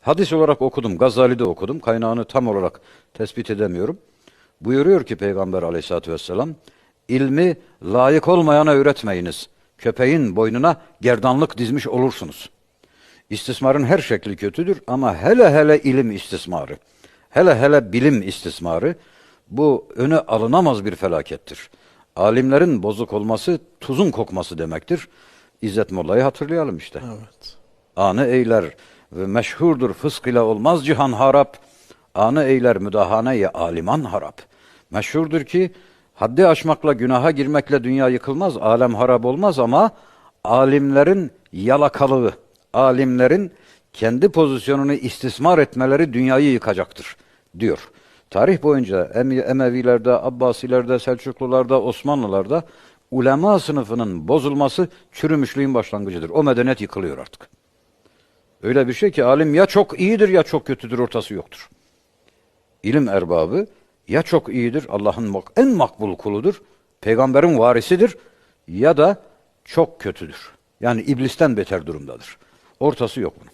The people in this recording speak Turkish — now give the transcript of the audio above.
Hadis olarak okudum, Gazali'de okudum. Kaynağını tam olarak tespit edemiyorum. Buyuruyor ki Peygamber aleyhissalatü vesselam, ilmi layık olmayana öğretmeyiniz. Köpeğin boynuna gerdanlık dizmiş olursunuz. İstismarın her şekli kötüdür ama hele hele ilim istismarı, hele hele bilim istismarı bu öne alınamaz bir felakettir. Alimlerin bozuk olması tuzun kokması demektir. İzzet Molla'yı hatırlayalım işte. Evet. Anı eyler ve meşhurdur fısk ile olmaz cihan harap. Anı eyler müdahane-i aliman harap. Meşhurdur ki haddi aşmakla günaha girmekle dünya yıkılmaz, alem harap olmaz ama alimlerin yalakalığı, alimlerin kendi pozisyonunu istismar etmeleri dünyayı yıkacaktır diyor. Tarih boyunca Eme- Emevilerde, Abbasilerde, Selçuklularda, Osmanlılarda ulema sınıfının bozulması çürümüşlüğün başlangıcıdır. O medeniyet yıkılıyor artık. Öyle bir şey ki alim ya çok iyidir ya çok kötüdür ortası yoktur. İlim erbabı ya çok iyidir Allah'ın en makbul kuludur, peygamberin varisidir ya da çok kötüdür. Yani iblisten beter durumdadır. Ortası yok bunun.